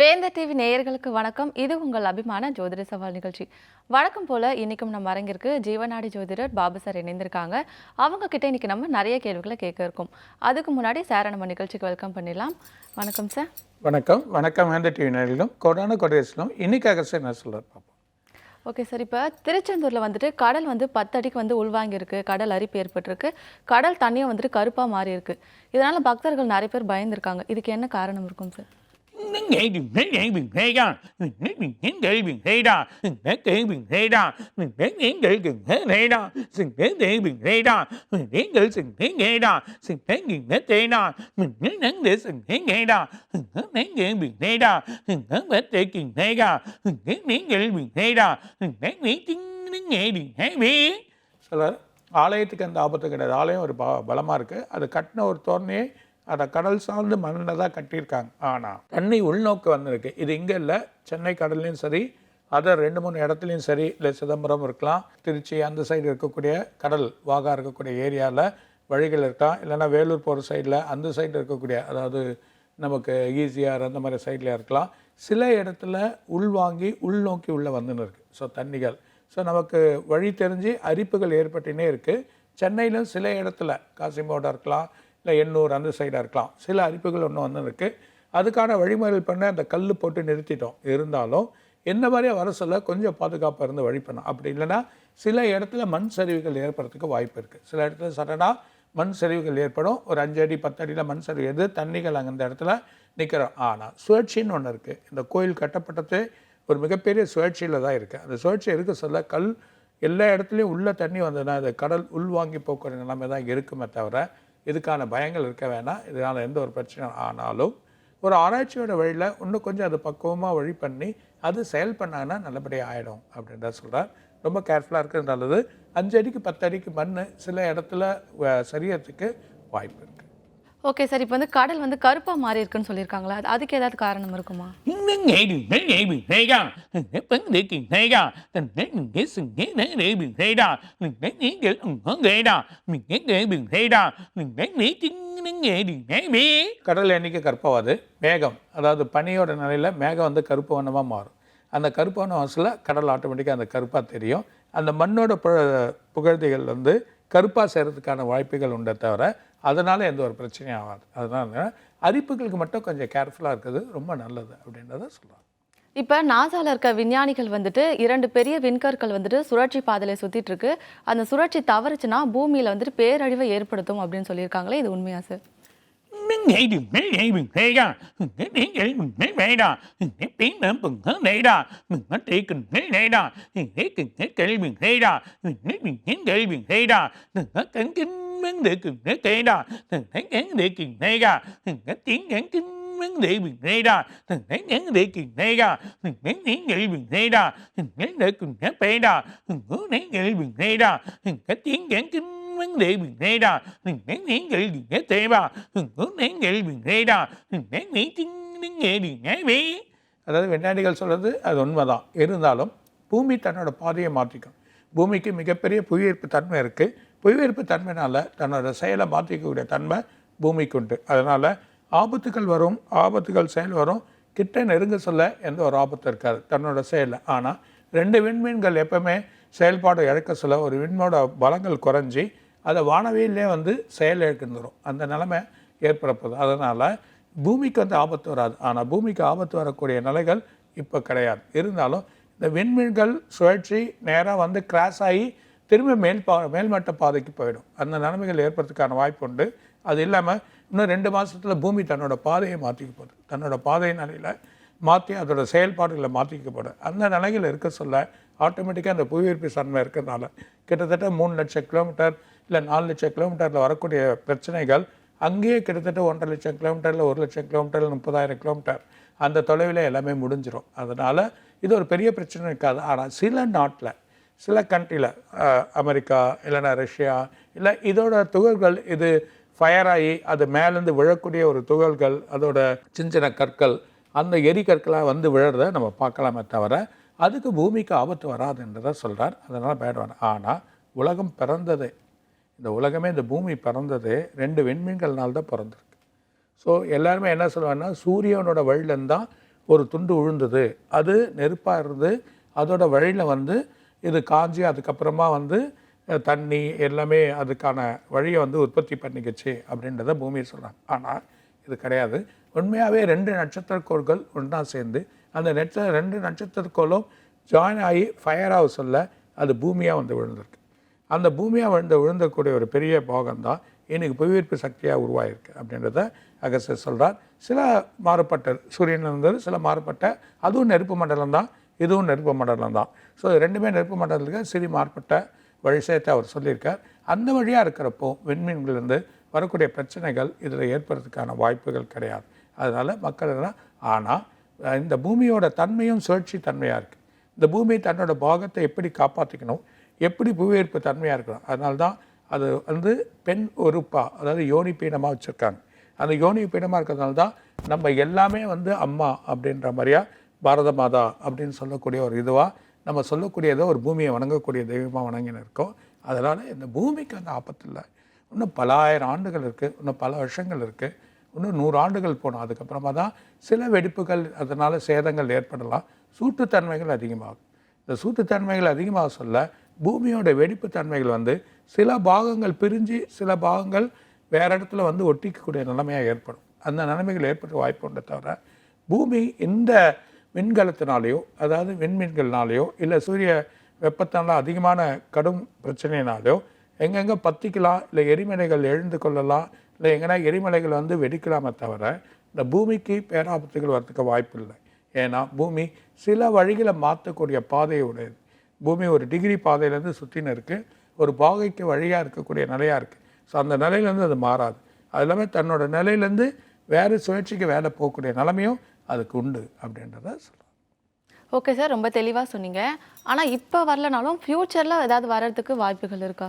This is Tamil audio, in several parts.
வேந்த டிவி நேயர்களுக்கு வணக்கம். இது உங்கள் அபிமான ஜோதிட சவால் நிகழ்ச்சி. வழக்கம் போல இன்னைக்கும் நம்ம அரங்கிற்கு ஜீவநாடி ஜோதிடர் பாபு சார் இணைந்திருக்காங்க. அவங்க கிட்ட இன்னைக்கு நம்ம நிறைய கேள்விகளை கேட்க இருக்கோம். அதுக்கு முன்னாடி சாரை நம்ம நிகழ்ச்சிக்கு வெல்கம் பண்ணிடலாம். வணக்கம் சார். வணக்கம். வணக்கம் வேந்த டிவி நேரிலும் கொடான கொடையசிலும் இன்னைக்காக சார் என்ன சொல்கிறார் பார்ப்போம் ஓகே சார். இப்போ திருச்செந்தூரில் வந்துட்டு கடல் வந்து பத்து அடிக்கு வந்து உள்வாங்கியிருக்கு. கடல் அரிப்பு ஏற்பட்டிருக்கு. கடல் தண்ணியும் வந்துட்டு கருப்பாக மாறி இருக்கு இதனால பக்தர்கள் நிறைய பேர் பயந்துருக்காங்க. இதுக்கு என்ன காரணம் இருக்கும் sir? Nghe đừng thấy nghe bình thấy ra Mình thấy mình thấy đây bình thấy ra Mình thấy đây bình thấy ra Mình thấy đến đây bình thấy đây ra Mình thấy đây bình thấy ra Mình thấy đây mình thấy nghe ra Mình thấy mình thấy đây ra Mình thấy nắng để mình thấy nghe ra Mình thấy nắng để mình thấy ra Mình thấy bết để mình thấy ra Mình thấy nắng để mình thấy ra Mình thấy nắng tiếng nắng nghe đừng thấy biết சிலர் ஆலயத்துக்கு அந்த ஆபத்து கிடையாது ஆலயம் ஒரு ப பலமாக இருக்குது அது கட்டின ஒரு தோரணையே அதை கடல் சார்ந்து மண்ணில் தான் கட்டியிருக்காங்க. ஆனால் தண்ணி உள்நோக்கு வந்திருக்கு. இது இங்கே இல்லை. சென்னை கடல்லையும் சரி அதர் ரெண்டு மூணு இடத்துலையும் சரி இல்லை சிதம்பரம் இருக்கலாம். திருச்சி அந்த சைடு இருக்கக்கூடிய கடல் வாகா இருக்கக்கூடிய ஏரியாவில் வழிகள் இருக்கலாம். இல்லைன்னா வேலூர் போகிற சைடில் அந்த சைடு இருக்கக்கூடிய அதாவது நமக்கு ஈஸியார் அந்த மாதிரி சைடில் இருக்கலாம். சில இடத்துல உள்வாங்கி உள்நோக்கி உள்ளே வந்துன்னு இருக்குது ஸோ தண்ணிகள். ஸோ நமக்கு வழி தெரிஞ்சு அரிப்புகள் ஏற்பட்டுனே இருக்குது சென்னையிலும் சில இடத்துல காசிமோட இருக்கலாம் இல்லை எண்ணூர் அந்த சைடாக இருக்கலாம். சில அரிப்புகள் ஒன்று வந்து இருக்குது அதுக்கான வழிமுறைகள் பண்ண அந்த கல் போட்டு நிறுத்திட்டோம். இருந்தாலும் என்ன மாதிரியே வர சொல்ல கொஞ்சம் பாதுகாப்பாக இருந்து வழி அப்படி இல்லைன்னா சில இடத்துல மண் சரிவுகள் ஏற்படுறதுக்கு வாய்ப்பு இருக்குது சில இடத்துல சடனாக மண் சரிவுகள் ஏற்படும். ஒரு அஞ்சு அடி பத்து அடியில் மண் சரிவு எது தண்ணிகள் அங்கே அந்த இடத்துல நிற்கிறோம் ஆனால் சுழற்சின்னு ஒன்று இருக்குது இந்த கோயில் கட்டப்பட்டது ஒரு மிகப்பெரிய சுழற்சியில் தான் இருக்குது அந்த சுழற்சி இருக்க சொல்ல? கல் எல்லா இடத்துலையும் உள்ள தண்ணி வந்ததுன்னா அது கடல் உள்வாங்கி போக்குவரத்து நிலைமை தான் இருக்குமே தவிர இதுக்கான பயங்கள் இருக்க வேணாம். இதனால் எந்த ஒரு பிரச்சனை ஆனாலும் ஒரு ஆராய்ச்சியோட வழியில் இன்னும் கொஞ்சம் அது பக்குவமாக வழி பண்ணி அது செயல் பண்ணாங்கன்னா நல்லபடியாக ஆகிடும் அப்படின்றத சொல்கிறார் ரொம்ப கேர்ஃபுல்லாக இருக்கிறது நல்லது. அஞ்சு அடிக்கு பத்து அடிக்கு மண் சில இடத்துல வ- சரியறதுக்கு வாய்ப்பு இருக்குது ஓகே சார் இப்போ வந்து கடல் வந்து கருப்பாக மாறி இருக்குன்னு சொல்லியிருக்காங்களா? அது- அதுக்கு ஏதாவது காரணம் இருக்குமா? கடல் எண்ணிக்கை கருப்பாவாது? மேகம். அதாவது பனியோட நிலையில் மேகம் வந்து கருப்பு வண்ணமாக மாறும். அந்த கருப்பு வண்ண வாசலில் கடல் ஆட்டோமேட்டிக்காக அந்த கருப்பாக தெரியும். அந்த மண்ணோட பு புகழ்திகள் வந்து கருப்பாக செய்கிறதுக்கான வாய்ப்புகள் உண்டே தவிர அதனால் எந்த ஒரு பிரச்சனையும் ஆகாது. அதனால அரிப்புகளுக்கு மட்டும் கொஞ்சம் கேர்ஃபுல்லாக இருக்கிறது ரொம்ப நல்லது அப்படின்றத சொல்கிறாங்க இப்போ நாசால இருக்க விஞ்ஞானிகள் வந்துட்டு இரண்டு பெரிய விண்கற்கள் வந்துட்டு சுழற்சி பாதையில சுத்திட்டு இருக்கு. அந்த சுழற்சி தவறுச்சுன்னா பூமியில வந்துட்டு பேரழிவை ஏற்படுத்தும் அப்படின்னு சொல்லியிருக்காங்களே இது உண்மையா sir Nên mến để thấy nghe bình thấy ra Đừng thấy nghe nghe bình thấy vậy ra Đừng thấy tiếng ngắn bừng hơn đây ra Mình ra Đừng thấy cần thấy cây bình ra Đừng thấy mình thấy cây bình ra Đừng có cánh kinh vấn đề thấy cây ra Đừng thấy cánh đề cần ra Đừng có tiếng cánh kinh vấn đề bình thấy ra thần thấy cánh đề cần thấy ra Đừng thấy tiếng nghệ bình thấy ra Đừng thấy đề cần thấy bê ra Đừng có thấy nghệ bình thấy ra thần có tiếng cánh kinh vấn đề bình thế ra đừng nén nén nghệ đừng nén tệ ba đừng có nén nghệ bình thế ra đừng nén tiếng nghệ đừng nén bế அதாவது விஞ்ஞானிகள் சொல்கிறது அது உண்மைதான் இருந்தாலும் பூமி தன்னோட பாதையை மாற்றிக்கும் பூமிக்கு மிகப்பெரிய புவியீர்ப்பு தன்மை இருக்குது புவியீர்ப்பு தன்மைனால் தன்னோட செயலை மாற்றிக்கக்கூடிய தன்மை பூமிக்கு உண்டு. அதனால் ஆபத்துகள் வரும் ஆபத்துகள் செயல் வரும். கிட்ட நெருங்க சொல்ல எந்த ஒரு ஆபத்தும் இருக்காது. தன்னோட செயலில் ஆனால் ரெண்டு விண்மீன்கள் எப்பவுமே செயல்பாடு இழக்க சொல்ல ஒரு விண்மோட பலங்கள் குறைஞ்சி அதை வானவியிலே வந்து செயல் இழந்துடும் அந்த நிலைமை ஏற்படப்போகுது. அதனால் பூமிக்கு வந்து ஆபத்து வராது. ஆனால் பூமிக்கு ஆபத்து வரக்கூடிய நிலைகள் இப்போ கிடையாது. இருந்தாலும் இந்த விண்மீன்கள் சுழற்சி நேராக வந்து கிராஸ் ஆகி திரும்ப மேல் பா மேல்மட்ட பாதைக்கு போயிடும். அந்த நிலைமைகள் ஏற்படுறதுக்கான வாய்ப்பு உண்டு. அது இல்லாமல் இன்னும் ரெண்டு மாதத்தில் பூமி தன்னோட பாதையை மாற்றிக்க போகுது. தன்னோட பாதை நிலையில் மாற்றி அதோட செயல்பாடுகளை மாற்றிக்கப்படும் அந்த நிலையில் இருக்க சொல்ல ஆட்டோமேட்டிக்காக அந்த புவியீர்ப்பு சன்மை இருக்கிறதுனால கிட்டத்தட்ட மூணு லட்சம் கிலோமீட்டர் இல்லை நாலு லட்சம் கிலோமீட்டரில் வரக்கூடிய பிரச்சனைகள் அங்கேயே கிட்டத்தட்ட ஒன்றரை லட்சம் கிலோமீட்டரில் ஒரு லட்சம் கிலோமீட்டரில் முப்பதாயிரம் கிலோமீட்டர். அந்த தொலைவில் எல்லாமே முடிஞ்சிடும் அதனால் இது ஒரு பெரிய பிரச்சனை இருக்காது. ஆனால் சில நாட்டில் சில கண்ட்ரியில் அமெரிக்கா இல்லைன்னா ரஷ்யா இல்லை இதோட துகள்கள் இது ஃபயர் ஆகி அது மேலேருந்து விழக்கூடிய ஒரு துகள்கள் அதோட சின்ன சின்ன கற்கள் அந்த எரிகற்களாக வந்து விழறத நம்ம பார்க்கலாமே தவிர அதுக்கு பூமிக்கு ஆபத்து வராதுன்றதை சொல்கிறார் அதனால் பேடுவார் ஆனால் உலகம் பிறந்ததே. இந்த உலகமே இந்த பூமி பிறந்தது ரெண்டு விண்மீன்கள்னால் தான் பிறந்திருக்கு. ஸோ எல்லாருமே என்ன சொல்லுவாங்கன்னா சூரியனோட வழியிலேருந்து தான் ஒரு துண்டு விழுந்தது அது நெருப்பாக இருந்து அதோட வழியில் வந்து இது காஞ்சி அதுக்கப்புறமா வந்து தண்ணி எல்லாமே அதுக்கான வழியை வந்து உற்பத்தி பண்ணிக்கிச்சு அப்படின்றத பூமி சொல்கிறாங்க ஆனால் இது கிடையாது. உண்மையாகவே ரெண்டு நட்சத்திரக்கோள்கள் ஒன்றா சேர்ந்து அந்த நெட்ச ரெண்டு நட்சத்திரக்கோளும் ஜாயின் ஆகி ஃபயர் சொல்ல அது பூமியாக வந்து விழுந்திருக்கு. அந்த பூமியாக விழுந்து விழுந்தக்கூடிய ஒரு பெரிய பாகம் தான் இன்னைக்கு புவியீர்ப்பு சக்தியாக உருவாயிருக்கு அப்படின்றத அகஸ்டர் சொல்கிறார் சில மாறுபட்ட சூரியன் இருந்தது சில மாறுபட்ட அதுவும் நெருப்பு மண்டலம் தான் இதுவும் நெருப்பு மண்டலம் தான் ஸோ ரெண்டுமே நெருப்பு மண்டலத்துக்கு சிறி மாறுபட்ட சேர்த்து அவர் சொல்லியிருக்கார். அந்த வழியாக இருக்கிறப்போ விண்மீன்களிலிருந்து வரக்கூடிய பிரச்சனைகள் இதில் ஏற்படுறதுக்கான வாய்ப்புகள் கிடையாது. அதனால் மக்கள் எல்லாம் ஆனால் இந்த பூமியோட தன்மையும் சுழற்சி தன்மையாக இருக்குது இந்த பூமி தன்னோட பாகத்தை எப்படி காப்பாற்றிக்கணும் எப்படி புவியீர்ப்பு தன்மையாக இருக்கணும் அதனால தான் அது வந்து பெண் உறுப்பா அதாவது யோனி பீடமாக வச்சுருக்காங்க. அந்த யோனி பீடமாக இருக்கிறதுனால தான் நம்ம எல்லாமே வந்து அம்மா அப்படின்ற மாதிரியா பாரத மாதா அப்படின்னு சொல்லக்கூடிய ஒரு இதுவாக நம்ம சொல்லக்கூடியதோ ஒரு பூமியை வணங்கக்கூடிய தெய்வமாக வணங்கின்னு இருக்கோம் அதனால் இந்த பூமிக்கு அந்த ஆபத்து இல்லை இன்னும் பல ஆயிரம் ஆண்டுகள் இருக்குது இன்னும் பல வருஷங்கள் இருக்குது இன்னும் நூறு ஆண்டுகள் போகணும் அதுக்கப்புறமா தான் சில வெடிப்புகள் அதனால் சேதங்கள் ஏற்படலாம். சூட்டுத்தன்மைகள் அதிகமாகும். இந்த சூட்டுத்தன்மைகள் அதிகமாக சொல்ல பூமியோட வெடிப்பு தன்மைகள் வந்து சில பாகங்கள் பிரிஞ்சு சில பாகங்கள் வேறு இடத்துல வந்து ஒட்டிக்கக்கூடிய நிலைமையாக ஏற்படும். அந்த நிலைமைகள் ஏற்பட வாய்ப்பு உண்டு தவிர பூமி இந்த விண்கலத்தினாலேயோ அதாவது விண்மீன்கள்னாலேயோ இல்லை சூரிய வெப்பத்தினால அதிகமான கடும் பிரச்சனையினாலேயோ எங்கெங்கே பற்றிக்கலாம் இல்லை எரிமலைகள் எழுந்து கொள்ளலாம் இல்லை எங்கன்னா எரிமலைகள் வந்து வெடிக்கலாமே தவிர இந்த பூமிக்கு பேராபத்துகள் வரத்துக்கு வாய்ப்பு இல்லை. ஏன்னா பூமி சில வழிகளை மாற்றக்கூடிய பாதையை உடையது. பூமி ஒரு டிகிரி பாதையிலேருந்து சுற்றின்னு இருக்குது ஒரு பாகைக்கு வழியாக இருக்கக்கூடிய நிலையாக இருக்குது ஸோ அந்த நிலையிலேருந்து அது மாறாது. அது இல்லாமல் தன்னோட நிலையிலேருந்து வேறு சுழற்சிக்கு வேலை போகக்கூடிய நிலமையும் அதுக்கு உண்டு அப்படின்றத சொல்கிறேன் ஓகே சார் ரொம்ப தெளிவாக சொன்னீங்க. ஆனால் இப்போ வரலனாலும் ஃப்யூச்சரில் ஏதாவது வர்றதுக்கு வாய்ப்புகள் இருக்கா?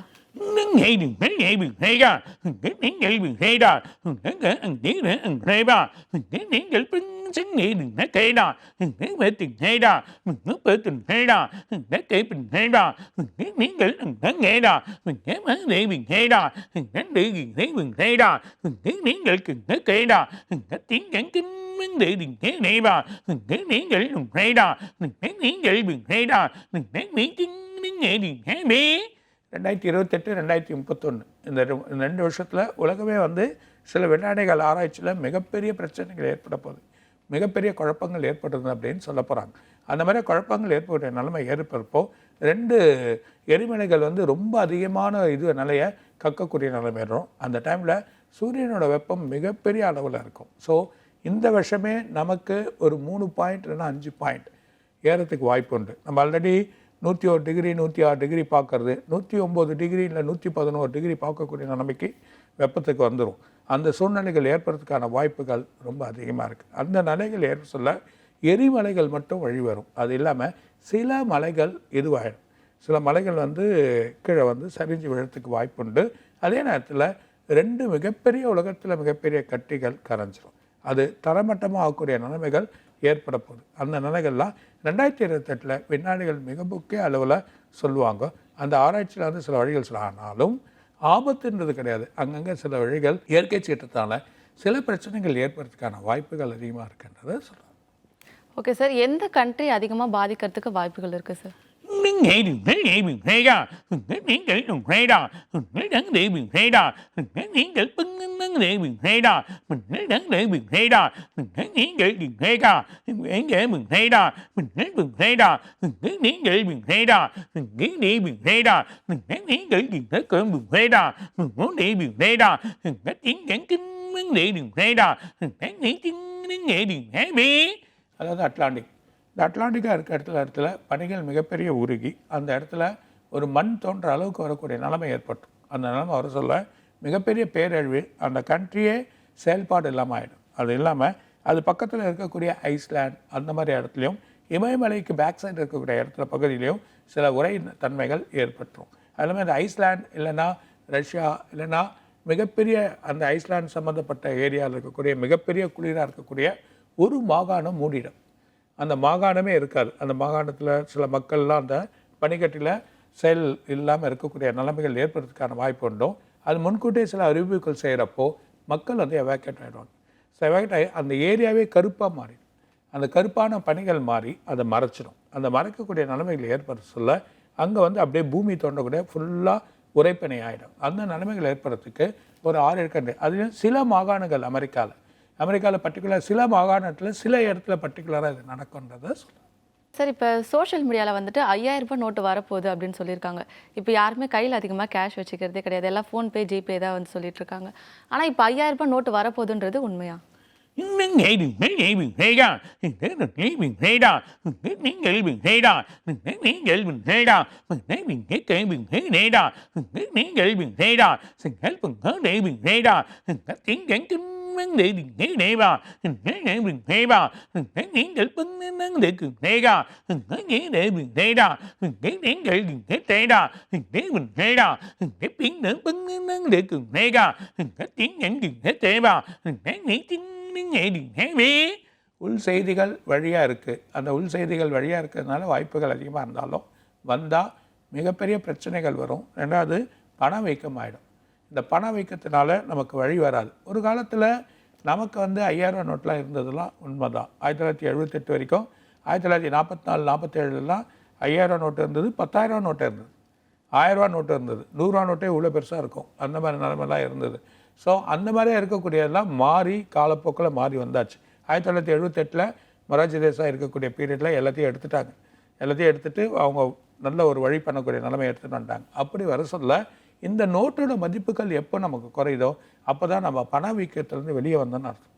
நீங்கள் நீங்கள் செய்தா நீங்கள் செய்தா நீங்கள் செய்தா நீங்கள் நீங்க செய்தா பத்து செய்தா பத்து செய்தா கைப்பின் செய்தா நீங்கள் செய்தா ரெண்டாயிரத்தி இருபத்தெட்டு ரெண்டாயிரத்தி முப்பத்தொன்று இந்த ரெண்டு வருஷத்தில் உலகமே வந்து சில விஞ்ஞானிகள் ஆராய்ச்சியில் மிகப்பெரிய பிரச்சனைகள் ஏற்பட போகுது. மிகப்பெரிய குழப்பங்கள் ஏற்படுது அப்படின்னு சொல்ல போகிறாங்க அந்த மாதிரி குழப்பங்கள் ஏற்படுற நிலைமை ஏற்படுறப்போ ரெண்டு எரிமலைகள் வந்து ரொம்ப அதிகமான இது நிலையை கக்கக்கூடிய நிலைமை வரும் அந்த டைமில் சூரியனோட வெப்பம் மிகப்பெரிய அளவில் இருக்கும். ஸோ இந்த வருஷமே நமக்கு ஒரு மூணு பாயிண்ட் இல்லைன்னா அஞ்சு பாயிண்ட் ஏறத்துக்கு வாய்ப்பு உண்டு. நம்ம ஆல்ரெடி நூற்றி ஒரு டிகிரி நூற்றி ஆறு டிகிரி பார்க்கறது நூற்றி ஒம்பது டிகிரி இல்லை நூற்றி பதினோரு டிகிரி பார்க்கக்கூடிய நிலைமைக்கு வெப்பத்துக்கு வந்துடும் அந்த சூழ்நிலைகள் ஏற்படுறதுக்கான வாய்ப்புகள் ரொம்ப அதிகமாக இருக்குது அந்த நிலைகள் ஏற்ப சொல்ல எரிமலைகள் மட்டும் வழி வரும். அது இல்லாமல் சில மலைகள் இதுவாகிடும் சில மலைகள் வந்து கீழே வந்து சரிஞ்சு விழத்துக்கு வாய்ப்புண்டு. அதே நேரத்தில் ரெண்டு மிகப்பெரிய உலகத்தில் மிகப்பெரிய கட்டிகள் கரைஞ்சிரும். அது தரமட்டமாக ஆகக்கூடிய நிலைமைகள் ஏற்பட போகுது. அந்த நிலைகள்லாம் ரெண்டாயிரத்தி இருபத்தெட்டில் விஞ்ஞானிகள் மிக முக்கிய அளவில் சொல்லுவாங்க. அந்த ஆராய்ச்சியில் வந்து சில வழிகள் சொல்ல ஆனாலும் ஆபத்துன்றது கிடையாது. அங்கங்கே சில வழிகள் இயற்கை சீற்றத்தால் சில பிரச்சனைகள் ஏற்படுறதுக்கான வாய்ப்புகள் அதிகமாக இருக்குன்றதை சொல்லுவாங்க ஓகே சார் எந்த கண்ட்ரி அதிகமாக பாதிக்கிறதுக்கு வாய்ப்புகள் இருக்குது sir nghe đừng thế hệ miền thế ra hừng thế hiển tử đừng thế ra hừng thế đẳng địa miền thế ra hừng thế hiển tử bưng đẳng địa miền thế ra mình thế đắng địa miền thế ra mình thế hiển tử đừng thế ra mình thế tử miền thế ra mình thế miền thế ra hừng thế hiển tử miền thế ra mình thế địa miền thế ra mình thế hiển tử đừng thế cửa miền thế ra mình muốn địa miền thế ra hừng thế hiển cảnh kinh vấn địa đường thế ra hừng thế hiển kinh vấn địa đường thế bi đó là இந்த அட்லாண்டிக்காக இருக்க இடத்துல இடத்துல பனிகள் மிகப்பெரிய உருகி அந்த இடத்துல ஒரு மண் தோன்ற அளவுக்கு வரக்கூடிய நிலைமை ஏற்பட்டும். அந்த நிலைமை வர சொல்ல மிகப்பெரிய பேரழிவு அந்த கண்ட்ரியே செயல்பாடு இல்லாமல் ஆகிடும் அது இல்லாமல் அது பக்கத்தில் இருக்கக்கூடிய ஐஸ்லேண்ட் அந்த மாதிரி இடத்துலையும் இமயமலைக்கு பேக் சைடு இருக்கக்கூடிய இடத்துல பகுதியிலையும் சில உரை தன்மைகள் ஏற்பட்டுரும். அது மாதிரி இந்த ஐஸ்லேண்ட் இல்லைன்னா ரஷ்யா இல்லைன்னா மிகப்பெரிய அந்த ஐஸ்லேண்ட் சம்மந்தப்பட்ட ஏரியாவில் இருக்கக்கூடிய மிகப்பெரிய குளிராக இருக்கக்கூடிய ஒரு மாகாணம் மூடிடும். அந்த மாகாணமே இருக்காது. அந்த மாகாணத்தில் சில மக்கள்லாம் அந்த பனிக்கட்டில் செயல் இல்லாமல் இருக்கக்கூடிய நிலைமைகள் ஏற்படுறதுக்கான வாய்ப்பு உண்டும் அது முன்கூட்டியே சில அறிவிப்புகள் செய்கிறப்போ மக்கள் வந்து எவாக்கேட் ஆகிடுவாங்க ஸோ எவாக்கேட் ஆகி அந்த ஏரியாவே கருப்பாக மாறிடும். அந்த கருப்பான பனிகள் மாறி அதை மறைச்சிடும். அந்த மறைக்கக்கூடிய நிலைமைகள் ஏற்பட சொல்ல அங்கே வந்து அப்படியே பூமி தோண்டக்கூடிய ஃபுல்லாக உரைப்பனை ஆகிடும் அந்த நிலைமைகள் ஏற்படுறதுக்கு ஒரு ஆறு ஏற்கனவே அதுலேயும் சில மாகாணங்கள் அமெரிக்காவில் அமெரிக்காவில் பர்டிகுலர் சில மாகாணத்தில் சில இடத்துல பர்டிகுலராக இது நடக்குன்றதை சொல்கிறேன் சார் இப்போ சோஷியல் மீடியாவில் வந்துட்டு ஐயாயிரம் ரூபாய் நோட்டு வரப்போகுது அப்படின்னு சொல்லியிருக்காங்க. இப்போ யாருமே கையில் அதிகமாக கேஷ் வச்சுக்கிறதே கிடையாது. எல்லாம் ஃபோன்பே ஜிபே தான் வந்து சொல்லிட்டு இருக்காங்க ஆனால் இப்போ ஐயாயிரம் ரூபாய் நோட்டு வரப்போகுதுன்றது உண்மையா? நீங்கள் நீங்கள் செய்டா நீங்கள் செய்டா நீங்கள் செய்டா நீங்கள் செய்டா நீங்கள் கேள்வி செய்டா நீங்கள் செய்டா செங்கல் பொங்க தேவி செய்டா திங்கள் நீங்கள் தேவா நீங்கள் தேவா நீங்கள் பொங்கக்கு தேகா தேவி செய்டா நீங்கள் செய்டா தேவன் செய்டா பின்ன tiếng தேகா திங்கள் தேவா நீ திங்க உள் செய்திகள் வழியாக இருக்குது அந்த உள் செய்திகள் வழியாக இருக்கிறதுனால வாய்ப்புகள் அதிகமாக இருந்தாலும் வந்தால் மிகப்பெரிய பிரச்சனைகள் வரும். ரெண்டாவது பணவீக்கம் ஆகிடும் இந்த பணவீக்கத்தினால நமக்கு வழி வராது. ஒரு காலத்தில் நமக்கு வந்து ஐயாயிரம் நோட்லாம் இருந்ததெல்லாம் உண்மைதான். ஆயிரத்தி தொள்ளாயிரத்தி எழுபத்தெட்டு வரைக்கும் ஆயிரத்தி தொள்ளாயிரத்தி நாற்பத்தி நாலு நாற்பத்தேழுலாம் ஐயாயிரம் நோட்டு இருந்தது பத்தாயிரரூவா நோட்டு இருந்தது. ஆயிரரூவா நோட்டு இருந்தது. நூறுரூவா நோட்டே இவ்வளோ பெருசாக இருக்கும். அந்த மாதிரி நிலமெல்லாம் இருந்தது. ஸோ அந்த மாதிரியே இருக்கக்கூடியதெல்லாம் மாறி காலப்போக்கில் மாறி வந்தாச்சு. ஆயிரத்தி தொள்ளாயிரத்தி எழுபத்தெட்டில் மொராஜி தேசாய் இருக்கக்கூடிய பீரியடில் எல்லாத்தையும் எடுத்துட்டாங்க. எல்லாத்தையும் எடுத்துகிட்டு அவங்க நல்ல ஒரு வழி பண்ணக்கூடிய நிலைமை எடுத்துகிட்டு வந்துட்டாங்க. அப்படி வர சொல்ல இந்த நோட்டோட மதிப்புகள் எப்போ நமக்கு குறையுதோ அப்போ தான் நம்ம பணவீக்கத்திலேருந்து வெளியே வந்தோன்னு அர்த்தம்.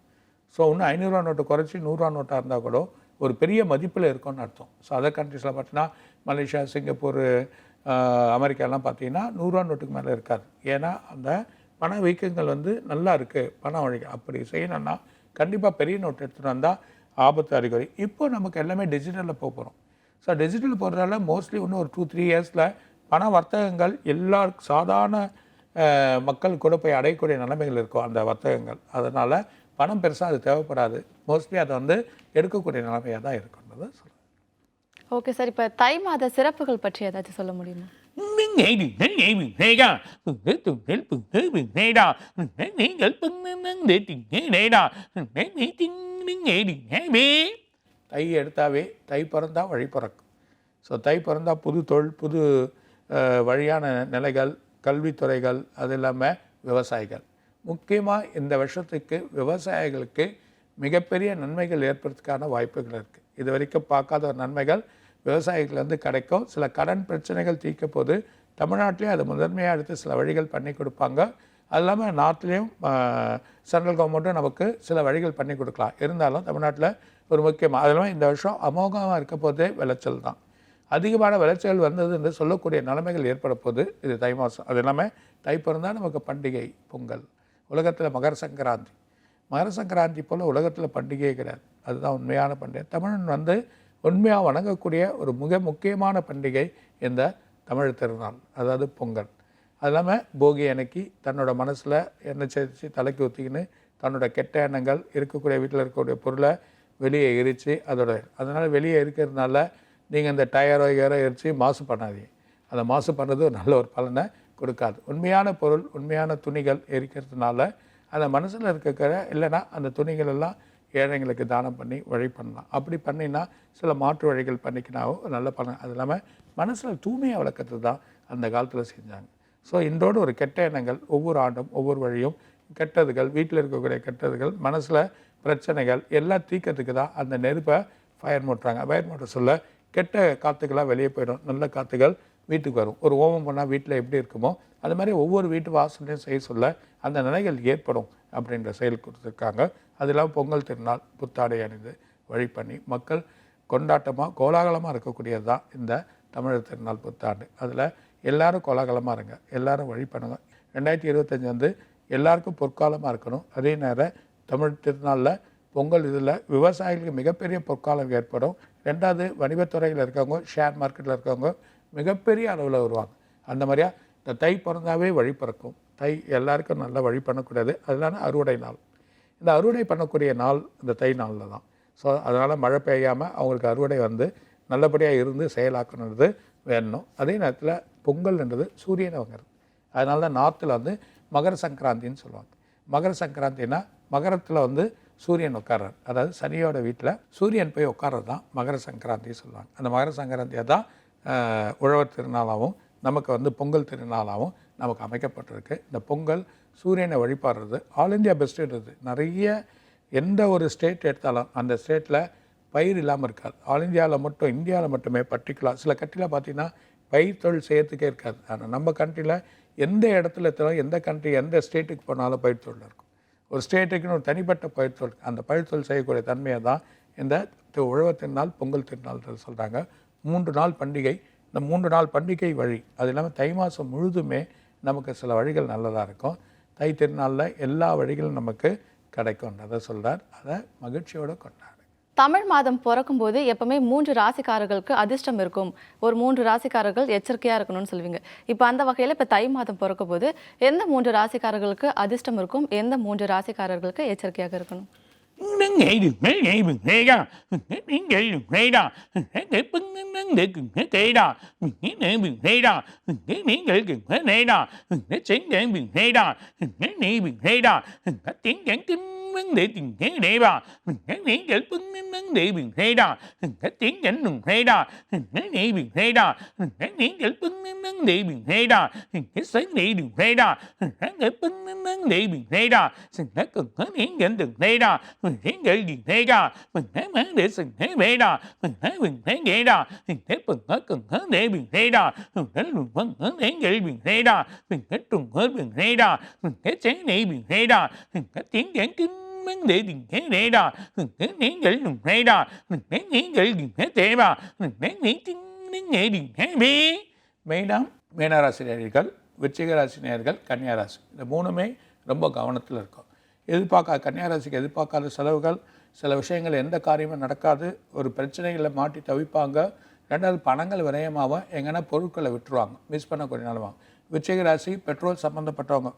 ஸோ ஒன்று ஐநூறுரூவா நோட்டு குறைச்சி நூறுரூவா நோட்டாக இருந்தால் கூட ஒரு பெரிய மதிப்பில் இருக்கும்னு அர்த்தம். ஸோ அதர் கண்ட்ரீஸில் பார்த்தீங்கன்னா மலேசியா சிங்கப்பூர் அமெரிக்காலாம் பார்த்தீங்கன்னா நூறுரூவா நோட்டுக்கு மேலே இருக்காது. ஏன்னா அந்த பண வீக்கங்கள் வந்து நல்லா இருக்குது பணம் வழி அப்படி செய்யணும்னா கண்டிப்பாக பெரிய நோட்டு எடுத்துகிட்டு வந்தால் ஆபத்து அறிகுறி. இப்போ நமக்கு எல்லாமே டிஜிட்டலில் போக போகிறோம் ஸோ டிஜிட்டல் போகிறதால மோஸ்ட்லி இன்னும் ஒரு டூ த்ரீ இயர்ஸில் பண வர்த்தகங்கள் எல்லா சாதாரண மக்கள் கூட போய் அடையக்கூடிய நிலைமைகள் இருக்கும் அந்த வர்த்தகங்கள். அதனால் பணம் பெருசாக அது தேவைப்படாது. மோஸ்ட்லி அதை வந்து எடுக்கக்கூடிய நிலைமையாக தான் இருக்குன்றது சொல்கிறேன் ஓகே சார் இப்போ தை மாத சிறப்புகள் பற்றி ஏதாச்சும் சொல்ல முடியுமா? தை எடுத்தாவே தை பிறந்தா வழி பிறக்கும். ஸோ தை பிறந்தா புது தொழில் புது வழியான நிலைகள் கல்வித்துறைகள் அது இல்லாமல் விவசாயிகள். முக்கியமாக இந்த வருஷத்துக்கு விவசாயிகளுக்கு மிகப்பெரிய நன்மைகள் ஏற்படுறதுக்கான வாய்ப்புகள் இருக்குது இது வரைக்கும் பார்க்காத ஒரு நன்மைகள் விவசாயிகள்லேருந்து கிடைக்கும். சில கடன் பிரச்சனைகள் தீர்க்க போது தமிழ்நாட்டிலே அது முதன்மையாக எடுத்து சில வழிகள் பண்ணி கொடுப்பாங்க. அது இல்லாமல் நார்த்லேயும் சென்ட்ரல் கவர்மெண்ட்டும் நமக்கு சில வழிகள் பண்ணி கொடுக்கலாம். இருந்தாலும் தமிழ்நாட்டில் ஒரு முக்கியமாக அது இல்லாமல் இந்த வருஷம் அமோகமாக இருக்க போதே விளைச்சல் தான். அதிகமான விளைச்சல் வந்தது என்று சொல்லக்கூடிய நிலைமைகள் ஏற்பட போது இது தை மாதம் அது இல்லாமல் தை பிறந்தால் நமக்கு பண்டிகை பொங்கல். உலகத்தில் மகர சங்கராந்தி. மகர சங்கராந்தி போல் உலகத்தில் பண்டிகையே கிடையாது. அதுதான் உண்மையான பண்டிகை. தமிழன் வந்து உண்மையாக வணங்கக்கூடிய ஒரு மிக முக்கியமான பண்டிகை இந்த தமிழ் திருநாள். அதாவது பொங்கல். அது இல்லாமல் போகி அன்னைக்கு தன்னோட மனசில் எண்ணெய் சேர்த்து தலைக்கு ஊற்றிக்கின்னு தன்னோட கெட்ட எண்ணங்கள் இருக்கக்கூடிய வீட்டில் இருக்கக்கூடிய பொருளை வெளியே எரித்து அதோட அதனால் வெளியே இருக்கிறதுனால நீங்கள் இந்த டயரோ ஏரோ எரித்து மாசு பண்ணாதீங்க. அந்த மாசு பண்ணுறது ஒரு நல்ல ஒரு பலனை கொடுக்காது. உண்மையான பொருள் உண்மையான துணிகள் எரிக்கிறதுனால அந்த மனசில் இருக்கிற இல்லைன்னா அந்த துணிகள் எல்லாம் ஏழைங்களுக்கு தானம் பண்ணி வழி பண்ணலாம். அப்படி பண்ணினா சில மாற்று வழிகள் பண்ணிக்கினாவோ ஒரு நல்ல பலன். அது இல்லாமல் மனசில் தூய்மையை வளர்க்கறது தான் அந்த காலத்தில் செஞ்சாங்க. ஸோ இன்றோடு ஒரு கெட்ட எண்ணங்கள் ஒவ்வொரு ஆண்டும் ஒவ்வொரு வழியும் கெட்டதுகள் வீட்டில் இருக்கக்கூடிய கெட்டதுகள் மனசில் பிரச்சனைகள் எல்லாம் தீக்கிறதுக்கு தான் அந்த நெருப்பை ஃபயர் மூட்டுறாங்க ஃபயர் மூட்ட சொல்ல கெட்ட காற்றுக்கெல்லாம் வெளியே போயிடும். நல்ல காற்றுகள் வீட்டுக்கு வரும். ஒரு ஓமம் பண்ணால் வீட்டில் எப்படி இருக்குமோ அது மாதிரி ஒவ்வொரு வீட்டு வாசலையும் செய்ய சொல்ல அந்த நிலைகள் ஏற்படும் அப்படின்ற செயல் கொடுத்துருக்காங்க. அது இல்லாமல் பொங்கல் திருநாள் புத்தாடை அணிந்து வழி பண்ணி மக்கள் கொண்டாட்டமாக கோலாகலமாக இருக்கக்கூடியது தான் இந்த தமிழர் திருநாள் புத்தாண்டு. அதில் எல்லோரும் கோலாகலமாக இருங்க. எல்லோரும் வழி பண்ணுங்க. ரெண்டாயிரத்தி இருபத்தஞ்சி வந்து எல்லாருக்கும் பொற்காலமாக இருக்கணும். அதே நேரம் தமிழ் திருநாளில் பொங்கல் இதில் விவசாயிகளுக்கு மிகப்பெரிய பொற்காலம் ஏற்படும். ரெண்டாவது வணிகத்துறையில் இருக்கவங்க ஷேர் மார்க்கெட்டில் இருக்கவங்க மிகப்பெரிய அளவில் வருவாங்க. அந்த மாதிரியா இந்த தை பிறந்தாவே வழி பிறக்கும். தை எல்லாருக்கும் நல்லா வழி பண்ணக்கூடாது. அதனால அறுவடை நாள். இந்த அறுவடை பண்ணக்கூடிய நாள் இந்த தை நாளில் தான். ஸோ அதனால் மழை பெய்யாமல் அவங்களுக்கு அறுவடை வந்து நல்லபடியாக இருந்து செயலாக்கணுன்றது வேணும். அதே நேரத்தில் பொங்கல்ன்றது சூரியனை வாங்குறது. அதனால தான் நார்த்தில் வந்து மகர சங்கராந்தின்னு சொல்லுவாங்க. மகர சங்கராந்தினா மகரத்தில் வந்து சூரியன் உட்கார்றார். அதாவது சனியோட வீட்டில் சூரியன் போய் உட்கார்றது தான் மகர சங்கராந்தி சொல்லுவாங்க. அந்த மகர சங்கராந்தியை தான் உழவர் திருநாளாகவும் நமக்கு வந்து பொங்கல் திருநாளாகவும் நமக்கு அமைக்கப்பட்டிருக்கு. இந்த பொங்கல் சூரியனை வழிபாடுறது ஆல் இந்தியா பெஸ்ட்டுன்றது நிறைய எந்த ஒரு ஸ்டேட் எடுத்தாலும் அந்த ஸ்டேட்டில் பயிர் இல்லாமல் இருக்காது. ஆல் இந்தியாவில் மட்டும் இந்தியாவில் மட்டுமே பர்டிகுலர் சில கண்ட்ரியில் பார்த்தீங்கன்னா பயிர் தொழில் செய்யறதுக்கே இருக்காது. ஆனால் நம்ம கண்ட்ரியில் எந்த இடத்துல எடுத்தாலும் எந்த கண்ட்ரி எந்த ஸ்டேட்டுக்கு போனாலும் பயிர் தொழில் இருக்கும். ஒரு ஸ்டேட்டுக்குன்னு ஒரு தனிப்பட்ட பயிர்த்தொல் அந்த பயிர் தொழில் செய்யக்கூடிய தன்மையை தான் இந்த உழவர் திருநாள் பொங்கல் திருநாள் சொல்கிறாங்க மூன்று நாள் பண்டிகை. இந்த மூன்று நாள் பண்டிகை வழி அது இல்லாமல் தை மாதம் முழுதுமே நமக்கு சில வழிகள் நல்லதாக இருக்கும். தை திருநாளில் எல்லா வழிகளும் நமக்கு கிடைக்கும்ன்றதை சொல்கிறார் அதை மகிழ்ச்சியோடு கொண்டார். தமிழ் மாதம் பிறக்கும் போது எப்பவுமே மூன்று ராசிக்காரர்களுக்கு அதிர்ஷ்டம் இருக்கும். ஒரு மூன்று ராசிக்காரர்கள் எச்சரிக்கையா இருக்கணும்னு சொல்லுவீங்க. இப்போ அந்த வகையில் இப்போ தை மாதம் பிறக்கும் போது எந்த மூன்று ராசிக்காரர்களுக்கு அதிர்ஷ்டம் இருக்கும்? எந்த மூன்று ராசிக்காரர்களுக்கு எச்சரிக்கையாக இருக்கணும்? நீங்கள் vấn đề tình thế đề bà mình thấy nghĩ giải quyết những vấn đề biển thế đó mình thấy tiến đến đường thế đó mình thấy nghĩ biển thế đó mình thấy nghĩ giải quyết những vấn đề biển thế đó mình thấy sáng nghĩ đường thế đó mình thấy giải quyết những vấn đề biển thế đó mình thấy cần thấy nghĩ giải đường thế đó mình thấy giải biển thế đó mình thấy vấn đề mình thấy về đó mình thấy biển thế nghĩa đó mình thấy cần thấy cần thấy để biển thế đó mình thấy đường phân thấy nghĩ giải biển thế đó mình thấy trùng hết biển thế đó mình thấy sáng nghĩ biển thế đó mình thấy tiến đến kiếm vấn đề tình thế மெயினாக மீனராசி நேயர்கள் விருச்சிக இந்த மூணுமே ரொம்ப கவனத்தில் இருக்கும். எதிர்பார்க்காத கன்னியா ராசிக்கு எதிர்பார்க்காத செலவுகள் சில விஷயங்கள் எந்த காரியமும் நடக்காது. ஒரு பிரச்சனைகளை மாட்டி தவிப்பாங்க. ரெண்டாவது பணங்கள் விரயமாகும் எங்கன்னா பொருட்களை விட்டுருவாங்க. மிஸ் பண்ணக்கூடிய நிலவாங்க விருச்சிக பெட்ரோல் சம்மந்தப்பட்டவங்க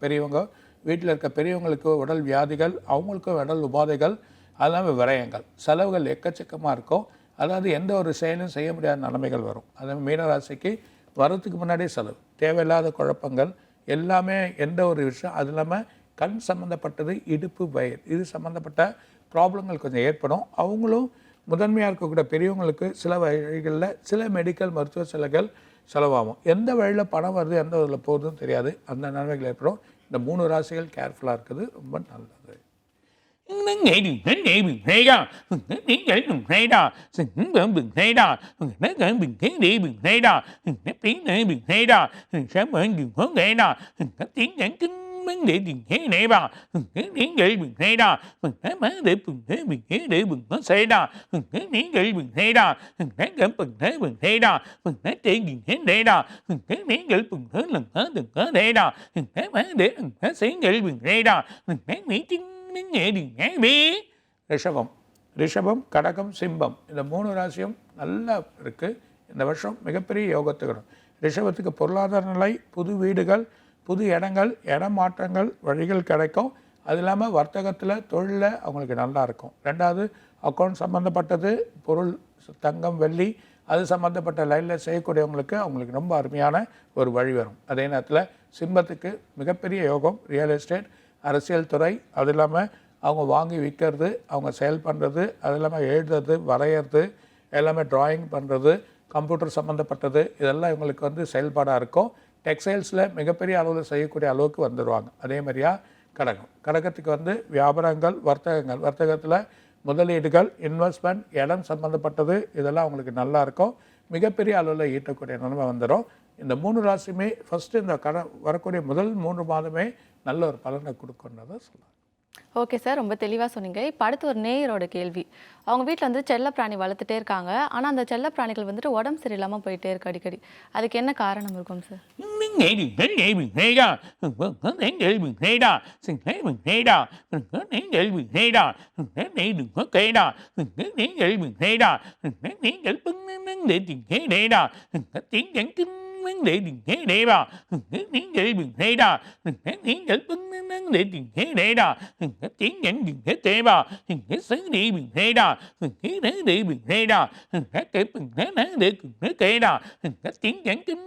பெரியவங்க வீட்டில் இருக்க பெரியவங்களுக்கு உடல் வியாதிகள் அவங்களுக்கும் உடல் உபாதைகள் அதெல்லாம் விரயங்கள். செலவுகள் எக்கச்சக்கமாக இருக்கும். அதாவது எந்த ஒரு செயலும் செய்ய முடியாத நிலைமைகள் வரும். அது மீனராசிக்கு வரத்துக்கு முன்னாடியே செலவு. தேவையில்லாத குழப்பங்கள் எல்லாமே எந்த ஒரு விஷயம் அது இல்லாமல் கண் சம்மந்தப்பட்டது இடுப்பு வயிறு. இது சம்மந்தப்பட்ட ப்ராப்ளங்கள் கொஞ்சம் ஏற்படும். அவங்களும் முதன்மையாக இருக்கக்கூடிய பெரியவங்களுக்கு சில வழிகளில் சில மெடிக்கல் மருத்துவ செலவுகள் செலவாகும். எந்த வழியில் பணம் வருது எந்த வழியில் போகுதுன்னு தெரியாது. அந்த நன்மைகள் ஏற்படும். இந்த மூணு ராசிகள் கேர்ஃபுல்லாக இருக்குது ரொம்ப நல்லது. நீங்கள் nghệ ரிஷபம் ரிஷபம் கடகம் சிம்பம் இந்த மூணு ராசியும் நல்லா இருக்குது இந்த வருஷம் மிகப்பெரிய யோகத்துக்கணும் ரிஷபத்துக்கு பொருளாதார நிலை புது வீடுகள் புது இடங்கள் இடம் மாற்றங்கள் வழிகள் கிடைக்கும். அது இல்லாமல் வர்த்தகத்தில் தொழிலில் அவங்களுக்கு நல்லா இருக்கும். ரெண்டாவது அக்கௌண்ட் சம்மந்தப்பட்டது பொருள் தங்கம் வெள்ளி அது சம்மந்தப்பட்ட லைனில் செய்யக்கூடியவங்களுக்கு அவங்களுக்கு ரொம்ப அருமையான ஒரு வழி வரும். அதே நேரத்தில் சிம்பத்துக்கு மிகப்பெரிய யோகம் ரியல் எஸ்டேட் அரசியல் துறை அது இல்லாமல் அவங்க வாங்கி விற்கிறது அவங்க சேல் பண்ணுறது அது இல்லாமல் எழுதுறது வரைகிறது எல்லாமே ட்ராயிங் பண்ணுறது கம்ப்யூட்டர் சம்மந்தப்பட்டது இதெல்லாம் இவங்களுக்கு வந்து செயல்பாடாக இருக்கும். டெக்ஸ்டைல்ஸில் மிகப்பெரிய அளவில் செய்யக்கூடிய அளவுக்கு வந்துடுவாங்க அதே மாதிரியா கடகம். கடகத்துக்கு வந்து வியாபாரங்கள் வர்த்தகங்கள். வர்த்தகத்தில் முதலீடுகள் இன்வெஸ்ட்மெண்ட் இடம் சம்மந்தப்பட்டது இதெல்லாம் அவங்களுக்கு நல்லாயிருக்கும் மிகப்பெரிய அளவில் ஈட்டக்கூடிய நிலைமை வந்துடும் இந்த மூணு ராசியுமே ஃபஸ்ட்டு இந்த கட வரக்கூடிய முதல் மூன்று மாதமே நல்ல ஒரு பலனை கொடுக்குன்றதை சொல்லலாம் ஓகே சார் ரொம்ப தெளிவாக சொன்னீங்க இப்போ அடுத்து ஒரு நேயரோட கேள்வி அவங்க வீட்டில் வந்து செல்லப்பிராணி வளர்த்துட்டே இருக்காங்க ஆனால் அந்த செல்லப்பிராணிகள் வந்துட்டு உடம்பு சரியில்லாமல் போயிட்டே இருக்கு அடிக்கடி அதுக்கு என்ன காரணம் இருக்கும் சார் நீங்கள் nghệ đường thế nghệ bình thế ra vâng có thể nghệ bình thế ra xin thế bình thế ra có thể nghệ bình thế ra thế nghệ đừng có kể ra có thể nghệ bình thế ra thế nghệ nghệ bưng nâng để tiền thế để ra có tiếng giảng kinh vấn đề tiền thế để ra thế nghệ nghệ bình thế ra thế nghệ nghệ bưng nâng để tiền thế để ra có tiếng giảng tiền thế tệ ra thế xứ đi bình thế ra thế thế đi bình thế ra thế kể bình thế thế để cùng thế kể ra có tiếng giảng kinh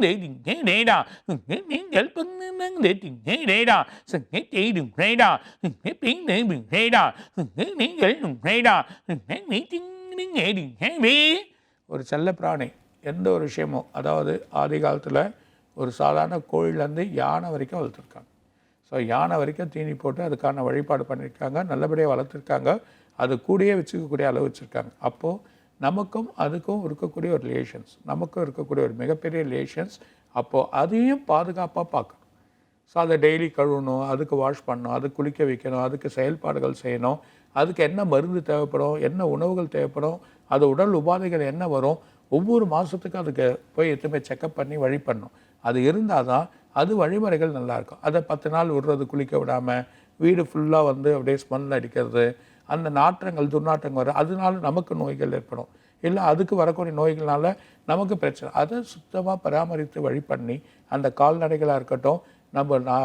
để đừng thế đấy đó thế đến cái phân nâng để đừng thế đấy đó thế chỉ đừng thế đó thế tiếng để đừng thế đó thế đến cái đừng thế đó thế mỹ tiếng đến nghệ đừng thế bí ஒரு செல்ல பிராணி எந்த ஒரு விஷயமும் அதாவது ஆதி காலத்தில் ஒரு சாதாரண கோழிலேருந்து யானை வரைக்கும் வளர்த்துருக்காங்க. ஸோ யானை வரைக்கும் தீனி போட்டு அதுக்கான வழிபாடு பண்ணியிருக்காங்க நல்லபடியாக வளர்த்துருக்காங்க அது கூடயே வச்சுக்கக்கூடிய அளவு வச்சுருக்காங்க. அப்போது நமக்கும் அதுக்கும் இருக்கக்கூடிய ஒரு ரிலேஷன்ஸ் நமக்கும் இருக்கக்கூடிய ஒரு மிகப்பெரிய ரிலேஷன்ஸ் அப்போது அதையும் பாதுகாப்பாக பார்க்கணும். ஸோ அதை டெய்லி கழுவணும் அதுக்கு வாஷ் பண்ணணும் அதுக்கு குளிக்க வைக்கணும் அதுக்கு செயல்பாடுகள் செய்யணும் அதுக்கு என்ன மருந்து தேவைப்படும் என்ன உணவுகள் தேவைப்படும் அது உடல் உபாதைகள் என்ன வரும் ஒவ்வொரு மாதத்துக்கும் அதுக்கு போய் எதுவுமே செக்கப் பண்ணி வழி பண்ணும். அது இருந்தால் தான் அது வழிமுறைகள் நல்லாயிருக்கும். அதை பத்து நாள் விடுறது குளிக்க விடாமல் வீடு ஃபுல்லாக வந்து அப்படியே ஸ்மெல் அடிக்கிறது அந்த நாற்றங்கள் துர்நாற்றங்கள் வரும் அதனால நமக்கு நோய்கள் ஏற்படும். இல்லை அதுக்கு வரக்கூடிய நோய்கள்னால நமக்கு பிரச்சனை. அதை சுத்தமாக பராமரித்து வழி பண்ணி அந்த கால்நடைகளாக இருக்கட்டும் நம்ம நா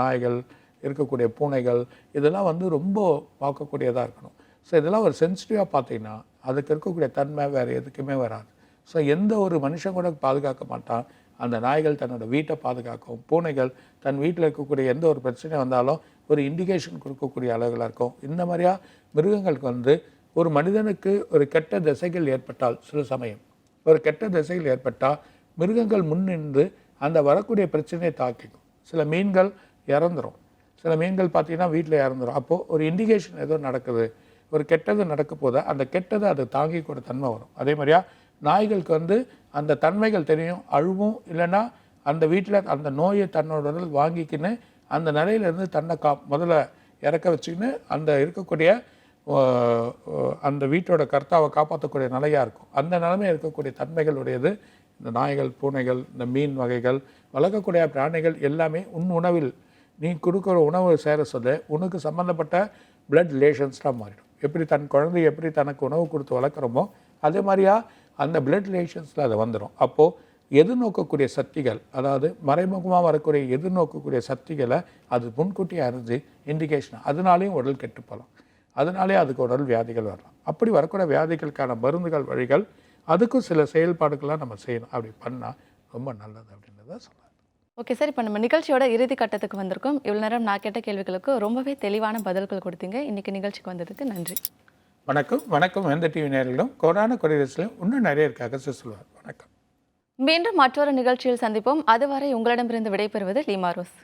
நாய்கள் இருக்கக்கூடிய பூனைகள் இதெல்லாம் வந்து ரொம்ப பார்க்கக்கூடியதாக இருக்கணும். ஸோ இதெல்லாம் ஒரு சென்சிட்டிவாக பார்த்தீங்கன்னா அதுக்கு இருக்கக்கூடிய தன்மை வேறு எதுக்குமே வராது. ஸோ எந்த ஒரு மனுஷன் கூட பாதுகாக்க மாட்டான். அந்த நாய்கள் தன்னோட வீட்டை பாதுகாக்கும். பூனைகள் தன் வீட்டில் இருக்கக்கூடிய எந்த ஒரு பிரச்சனை வந்தாலும் ஒரு இண்டிகேஷன் கொடுக்கக்கூடிய அளவுகளாக இருக்கும். இந்த மாதிரியா மிருகங்களுக்கு வந்து ஒரு மனிதனுக்கு ஒரு கெட்ட திசைகள் ஏற்பட்டால் சில சமயம் ஒரு கெட்ட திசைகள் ஏற்பட்டால் மிருகங்கள் முன்னின்று அந்த வரக்கூடிய பிரச்சனையை தாக்கிக்கும். சில மீன்கள் இறந்துரும். சில மீன்கள் பார்த்திங்கன்னா வீட்டில் இறந்துரும். அப்போது ஒரு இண்டிகேஷன் ஏதோ நடக்குது. ஒரு கெட்டது நடக்க போதா அந்த கெட்டதை அது தாங்கிக்கூட தன்மை வரும். அதே மாதிரியா நாய்களுக்கு வந்து அந்த தன்மைகள் தெரியும் அழுவும் இல்லைன்னா அந்த வீட்டில் அந்த நோயை தன்னோட உடல் வாங்கிக்கின்னு அந்த நிலையிலேருந்து தன்னை கா முதல்ல இறக்க வச்சுக்கின்னு அந்த இருக்கக்கூடிய அந்த வீட்டோட கர்த்தாவை காப்பாற்றக்கூடிய நிலையாக இருக்கும். அந்த நிலைமையில் இருக்கக்கூடிய தன்மைகளுடையது இந்த நாய்கள் பூனைகள் இந்த மீன் வகைகள் வளர்க்கக்கூடிய பிராணிகள் எல்லாமே உன் உணவில் நீ கொடுக்குற உணவு சேர சொல்ல உனக்கு சம்மந்தப்பட்ட பிளட் ரிலேஷன்ஸ்லாம் மாறிடும். எப்படி தன் குழந்தை எப்படி தனக்கு உணவு கொடுத்து வளர்க்குறோமோ அதே மாதிரியா அந்த பிளட் ரிலேஷன்ஸில் அது வந்துடும் அப்போது எதிர்நோக்கக்கூடிய சக்திகள் அதாவது மறைமுகமாக வரக்கூடிய எதிர்நோக்கக்கூடிய சக்திகளை அது முன்கூட்டியே அறிஞ்சு இண்டிகேஷன் அதனாலேயும் உடல் கெட்டுப்போகலாம் அதனாலே அதுக்கு உடல் வியாதிகள் வரலாம். அப்படி வரக்கூடிய வியாதிகளுக்கான மருந்துகள் வழிகள் அதுக்கும் சில செயல்பாடுகள்லாம் நம்ம செய்யணும். அப்படி பண்ணால் ரொம்ப நல்லது அப்படின்றத சொல்லலாம் ஓகே சார் இப்போ நம்ம நிகழ்ச்சியோட இறுதி கட்டத்துக்கு வந்திருக்கோம். இவ்வளோ நேரம் நான் கேட்ட கேள்விகளுக்கு ரொம்பவே தெளிவான பதில்கள் கொடுத்தீங்க. இன்னைக்கு நிகழ்ச்சிக்கு வந்ததுக்கு நன்றி. வணக்கம். வணக்கம் எந்த டிவி நேரிலும் கொரோனா கொடியரசிலும் இன்னும் நிறைய இருக்காக சொல்லுவார். வணக்கம். மீண்டும் மற்றொரு நிகழ்ச்சியில் சந்திப்போம். அதுவரை உங்களிடமிருந்து விடைபெறுவது லீமா ரோஸ்.